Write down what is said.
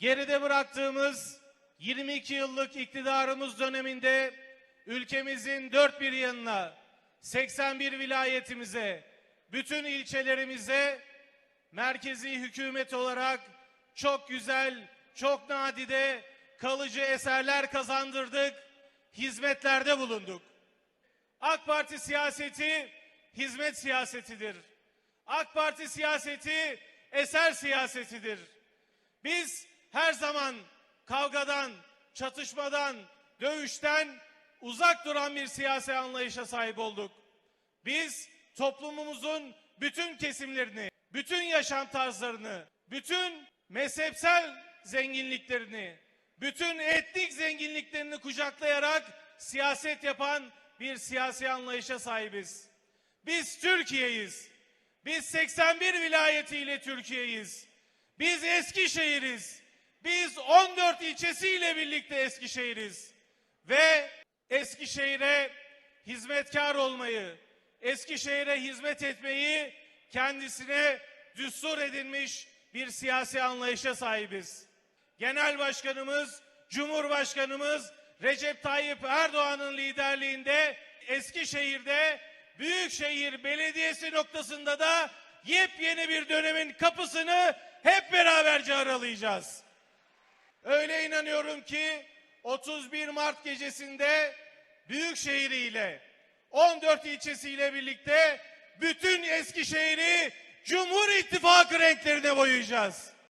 Geride bıraktığımız 22 yıllık iktidarımız döneminde ülkemizin dört bir yanına, 81 vilayetimize, bütün ilçelerimize merkezi hükümet olarak çok güzel, çok nadide kalıcı eserler kazandırdık, hizmetlerde bulunduk. AK Parti siyaseti hizmet siyasetidir. AK Parti siyaseti eser siyasetidir. Biz her zaman kavgadan, çatışmadan, dövüşten uzak duran bir siyasi anlayışa sahip olduk. Biz toplumumuzun bütün kesimlerini, bütün yaşam tarzlarını, bütün mezhepsel zenginliklerini, bütün etnik zenginliklerini kucaklayarak siyaset yapan bir siyasi anlayışa sahibiz. Biz Türkiye'yiz. Biz 81 vilayetiyle Türkiye'yiz. Biz Eskişehir'iz. Biz 14 ilçesiyle birlikte Eskişehir'iz. Ve Eskişehir'e hizmetkar olmayı, Eskişehir'e hizmet etmeyi kendisine düstur edilmiş bir siyasi anlayışa sahibiz. Genel Başkanımız, Cumhurbaşkanımız Recep Tayyip Erdoğan'ın liderliğinde Eskişehir'de Büyükşehir Belediyesi noktasında da yepyeni bir dönemin kapısını hep beraberce aralayacağız. Öyle inanıyorum ki 31 Mart gecesinde Büyükşehir ile 14 ilçesiyle birlikte bütün Eskişehir'i Cumhur İttifakı renklerine boyayacağız.